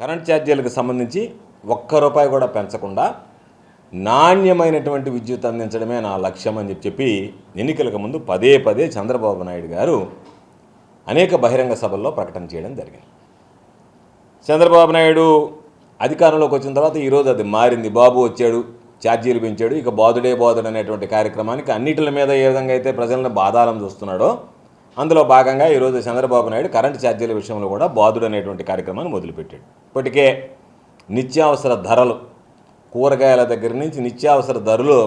Current ఛార్జీలకు సంబంధించి ఒక్క రూపాయి కూడా పెంచకుండా నాణ్యమైనటువంటి విద్యుత్ అందించడమే నా లక్ష్యం అని చెప్పి ఎన్నికలకు ముందు పదే పదే చంద్రబాబు నాయుడు గారు అనేక బహిరంగ సభల్లో ప్రకటన చేయడం జరిగింది. చంద్రబాబు నాయుడు అధికారంలోకి వచ్చిన తర్వాత ఈరోజు అది మారింది. బాబు వచ్చాడు ఛార్జీలు పెంచాడు. ఇక బాధుడే బాధుడు అనేటువంటి కార్యక్రమానికి అన్నిటిల మీద ఏ విధంగా అయితే ప్రజలను బాధారం చూస్తున్నాడో అందులో భాగంగా ఈరోజు చంద్రబాబు నాయుడు కరెంటు ఛార్జీల విషయంలో కూడా బాధుడు అనేటువంటి కార్యక్రమాన్ని మొదలుపెట్టాడు. ఇప్పటికే నిత్యావసర ధరలు కూరగాయల దగ్గర నుంచి నిత్యావసర ధరలు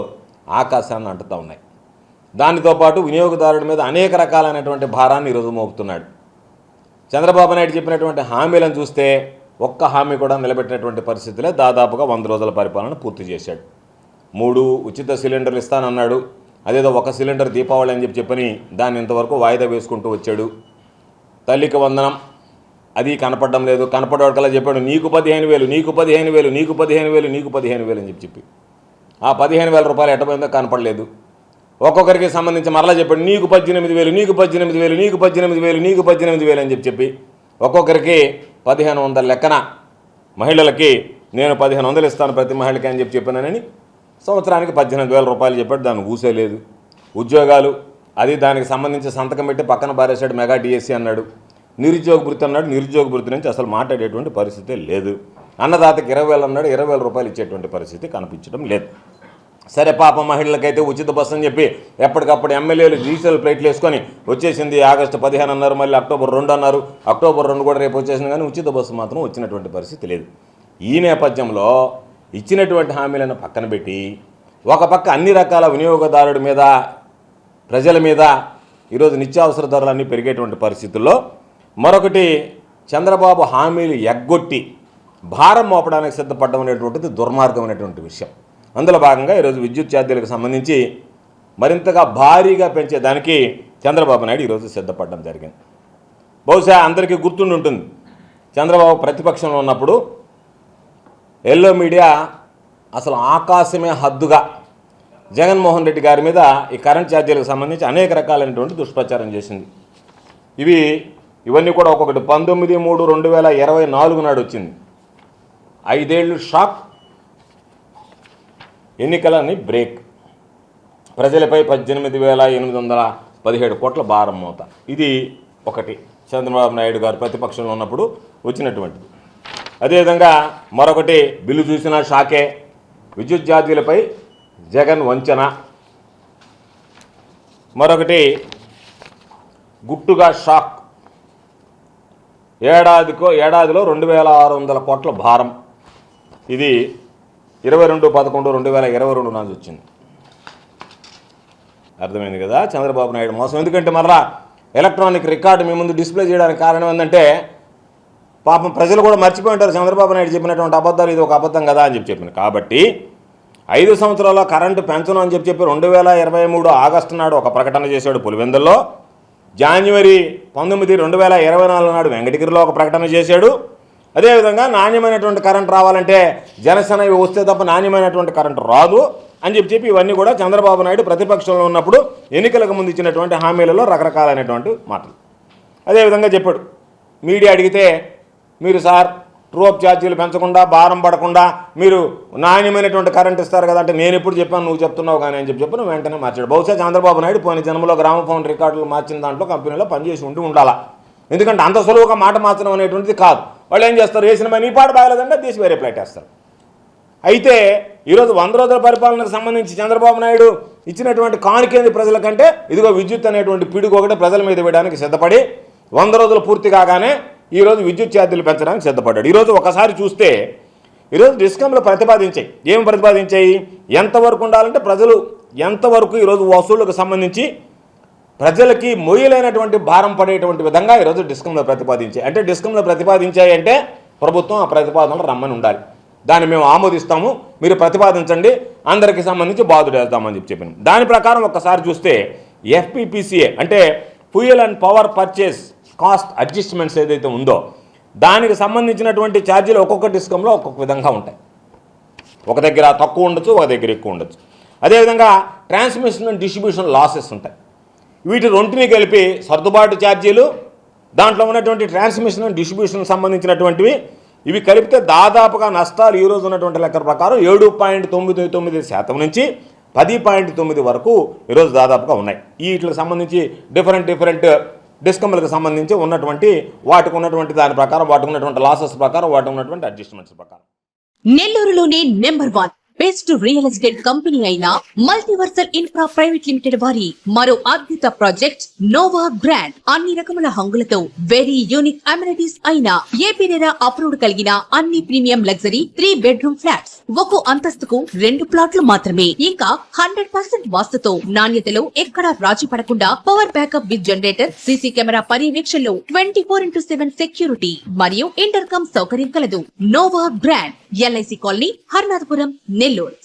ఆకాశాన్ని అంటుతూ ఉన్నాయి. దానితో పాటు వినియోగదారుడి మీద అనేక రకాలైనటువంటి భారాన్ని ఈరోజు మోపుతున్నాడు. చంద్రబాబు నాయుడు చెప్పినటువంటి హామీలను చూస్తే ఒక్క హామీ కూడా నిలబెట్టినటువంటి పరిస్థితులే దాదాపుగా వంద రోజుల పరిపాలన పూర్తి చేశాడు. మూడు ఉచిత సిలిండర్లు ఇస్తానన్నాడు. అదేదో ఒక సిలిండర్ దీపావళి అని చెప్పి చెప్పని దాన్ని ఇంతవరకు వాయిదా వేసుకుంటూ వచ్చాడు. తల్లికి వందనం. అది కనపడడం లేదు. కనపడేవాడికల్లా చెప్పాడు నీకు పదిహేను వేలు నీకు పదిహేను వేలు నీకు పదిహేను వేలు నీకు పదిహేను వేలు అని చెప్పి చెప్పి. ఆ పదిహేను వేల రూపాయలు ఎటపోయిందో కనపడలేదు. ఒక్కొక్కరికి సంబంధించి మరలా చెప్పాడు నీకు పద్దెనిమిది వేలు నీకు పద్దెనిమిది వేలు నీకు పద్దెనిమిది వేలు నీకు పద్దెనిమిది వేలు అని చెప్పి చెప్పి. ఒక్కొక్కరికి పదిహేను వందల లెక్కన మహిళలకి నేను పదిహేను వందలు ఇస్తాను ప్రతి మహిళకి అని చెప్పి చెప్పానని సంవత్సరానికి పద్దెనిమిది వేల రూపాయలు చెప్పాడు దాన్ని ఊసేలేదు ఉద్యోగాలు అది దానికి సంబంధించి సంతకం పెట్టి పక్కన పారేశాడు మెగా డిఎస్సి అన్నాడు. నిరుద్యోగ భృతి అన్నాడు నిరుద్యోగ భృతి నుంచి అసలు మాట్లాడేటువంటి పరిస్థితే లేదు. అన్నదాతకి ఇరవై వేలు అన్నాడు ఇరవై వేల రూపాయలు ఇచ్చేటువంటి పరిస్థితి కనిపించడం లేదు. సరే పాప మహిళలకైతే ఉచిత బస్సు అని చెప్పి ఎప్పటికప్పుడు ఎమ్మెల్యేలు డిజిటల్ ప్లేట్లు వేసుకొని వచ్చేసింది ఆగస్టు పదిహేను అన్నారు మళ్ళీ అక్టోబర్ రెండు అన్నారు. అక్టోబర్ రెండు కూడా రేపు వచ్చేసింది కానీ ఉచిత బస్సు మాత్రం వచ్చినటువంటి పరిస్థితి లేదు. ఈ నేపథ్యంలో ఇచ్చినటువంటి హామీలను పక్కన పెట్టి ఒక పక్క అన్ని రకాల వినియోగదారుడి మీద ప్రజల మీద ఈరోజు నిత్యావసర ధరలన్నీ పెరిగేటువంటి పరిస్థితుల్లో మరొకటి చంద్రబాబు హామీలు ఎగ్గొట్టి భారం మోపడానికి సిద్ధపడడం అనేటువంటిది దుర్మార్గమైనటువంటి విషయం. అందులో భాగంగా ఈరోజు విద్యుత్ ఛార్జీలకు సంబంధించి మరింతగా భారీగా పెంచేదానికి చంద్రబాబు నాయుడు ఈరోజు సిద్ధపడడం జరిగింది. బహుశా అందరికీ గుర్తుండి ఉంటుంది. చంద్రబాబు ప్రతిపక్షంలో ఉన్నప్పుడు ఎల్లో మీడియా అసలు ఆకాశమే హద్దుగా జగన్మోహన్ రెడ్డి గారి మీద ఈ కరెంట్ ఛార్జీలకు సంబంధించి అనేక రకాలైనటువంటి దుష్ప్రచారం చేసింది. ఇవి ఇవన్నీ కూడా ఒక్కొక్కటి పంతొమ్మిది మూడు రెండు వేల ఇరవై నాలుగు నాడు వచ్చింది. ఐదేళ్ళు షాక్ ఎన్నికలని బ్రేక్. ప్రజలపై పద్దెనిమిది వేల ఎనిమిది వందల పదిహేడు కోట్ల భారం మోత. ఇది ఒకటి. చంద్రబాబు నాయుడు గారు ప్రతిపక్షంలో ఉన్నప్పుడు వచ్చినటువంటిది. అదేవిధంగా మరొకటి బిల్లు చూసిన షాకే. విద్యుత్ ఛార్జీలపై జగన్ వంచన. మరొకటి గుట్టుగా షాక్. ఏడాదికో ఏడాదిలో రెండు వేల ఆరు వందల కోట్ల భారం. ఇది ఇరవై రెండు పదకొండు రెండు వేల ఇరవై రెండు నుంచి వచ్చింది. అర్థమైంది కదా? చంద్రబాబు నాయుడు మోసం. ఎందుకంటే మరలా ఎలక్ట్రానిక్ రికార్డు మీ ముందు డిస్ప్లే చేయడానికి కారణం ఏంటంటే పాపం ప్రజలు కూడా మర్చిపోయి ఉంటారు. చంద్రబాబు నాయుడు చెప్పినటువంటి అబద్ధాలు ఇది ఒక అబద్ధం కదా అని చెప్పి చెప్పింది కాబట్టి ఐదు సంవత్సరాల కరెంటు పెంచను అని చెప్పి చెప్పి రెండు వేల ఇరవై మూడు ఆగస్టు నాడు ఒక ప్రకటన చేశాడు పులివెందుల్లో. జాన్వరి పంతొమ్మిది రెండు వేల ఇరవై నాలుగు నాడు వెంకటగిరిలో ఒక ప్రకటన చేశాడు. అదేవిధంగా నాణ్యమైనటువంటి కరెంట్ రావాలంటే జనసేన ఇవి వస్తే తప్ప నాణ్యమైనటువంటి కరెంటు రాదు అని చెప్పి చెప్పి ఇవన్నీ కూడా చంద్రబాబు నాయుడు ప్రతిపక్షంలో ఉన్నప్పుడు ఎన్నికలకు ముందు ఇచ్చినటువంటి హామీలలో రకరకాలైనటువంటి మాటలు. అదేవిధంగా చెప్పాడు. మీడియా అడిగితే మీరు సార్ ట్రోప్ ఛార్జీలు పెంచకుండా భారం పడకుండా మీరు నాణ్యమైనటువంటి కరెంట్ ఇస్తారు కదా అంటే నేను ఎప్పుడు చెప్పాను నువ్వు చెప్తున్నావు కానీ అని చెప్పి చెప్పను వెంటనే మార్చాడు. బహుశా చంద్రబాబు నాయుడు పోయిన జన్మలో గ్రామ ఫోన్ రికార్డులు మార్చిన దాంట్లో కంపెనీలో పనిచేసి ఉండి ఉండాలా? ఎందుకంటే అంత సులువుగా మాట మార్చడం అనేటువంటిది కాదు. వాళ్ళు ఏం చేస్తారు? వేసిన పని ఈ పాట బాగలేదంటే తీసి వేరే ప్లేట్ వేస్తారు. అయితే ఈరోజు వంద రోజుల పరిపాలనకు సంబంధించి చంద్రబాబు నాయుడు ఇచ్చినటువంటి కానుకేంది ప్రజలకంటే ఇదిగో విద్యుత్ అనేటువంటి పిడుగు ఒకటి ప్రజల మీద వేయడానికి సిద్ధపడి వంద రోజులు పూర్తి కాగానే ఈరోజు విద్యుత్ ఛార్జీలు పెంచడానికి సిద్ధపడ్డాడు. ఈరోజు ఒకసారి చూస్తే ఈరోజు డిస్కంలు ప్రతిపాదించాయి. ఏం ప్రతిపాదించాయి? ఎంతవరకు ఉండాలంటే ప్రజలు ఎంతవరకు ఈరోజు వసూళ్ళకు సంబంధించి ప్రజలకి మొయ్యలైనటువంటి భారం పడేటువంటి విధంగా ఈరోజు డిస్కంలో ప్రతిపాదించాయి. అంటే డిస్కంలో ప్రతిపాదించాయి అంటే ప్రభుత్వం ఆ ప్రతిపాదనలు రమ్మని ఉండాలి. దాన్ని మేము ఆమోదిస్తాము. మీరు ప్రతిపాదించండి. అందరికీ సంబంధించి బాధుడు వేద్దామని చెప్పి చెప్పాను. దాని ప్రకారం ఒక్కసారి చూస్తే ఎఫ్పిపిసిఏ అంటే fuel and power purchase cost adjustments ఏదైతే ఉందో దానికి సంబంధించినటువంటి ఛార్జీలు ఒక్కొక్క డిస్కంలో ఒక్కొక్క విధంగా ఉంటాయి. ఒక దగ్గర తక్కువ ఉండొచ్చు ఒక దగ్గర ఎక్కువ ఉండొచ్చు. అదేవిధంగా ట్రాన్స్మిషన్ అండ్ డిస్ట్రిబ్యూషన్ లాసెస్ ఉంటాయి. వీటి రెంటిని కలిపి సర్దుబాటు ఛార్జీలు దాంట్లో ఉన్నటువంటి ట్రాన్స్మిషన్ అండ్ డిస్ట్రిబ్యూషన్ సంబంధించినటువంటివి ఇవి కలిపితే దాదాపుగా నష్టాలు ఈ రోజు ఉన్నటువంటి లెక్కల ప్రకారం ఏడు పాయింట్ తొమ్మిది తొమ్మిది శాతం నుంచి పది పాయింట్ తొమ్మిది వరకు ఈరోజు దాదాపుగా ఉన్నాయి. వీటికి సంబంధించి డిఫరెంట్ డిఫరెంట్ డిస్కమ్లకు సంబంధించి ఉన్నటువంటి వాటికి ఉన్నటువంటి దాని ప్రకారం వాటికి ఉన్నటువంటి లాసెస్ ప్రకారం వాటికి ఉన్నటువంటి అడ్జస్ట్మెంట్స్ ప్రకారం. నెల్లూరులోనే number one. Best real estate company అయిన మల్టీవర్సల్ ఇన్ఫ్రా ప్రైవేట్ లిమిటెడ్ వారి మరో అద్భుత ప్రాజెక్ట్ నోవా గ్రాండ్. అన్ని రకముల హంగులతో వెరీ యూనిక్ అమ్యూనిటీస్ అయిన ఏపీ ఏపీనేరా అప్రూవ్డ్ కలిగిన అన్ని premium luxury three bedroom flats. ఒక అంతస్తుకు రెండు ప్లాట్లు మాత్రమే. ఇంకా హండ్రెడ్ పర్సెంట్ వాస్తుతో నాణ్యతలో ఎక్కడా రాజీ పడకుండా power backup with generator CC camera పర్యవేక్షణలో twenty four into seven security మరియు ఇంటర్కమ్ సౌకర్యం కలదు. Nova grand LIC colony Harnathapuram Nellore. Taylor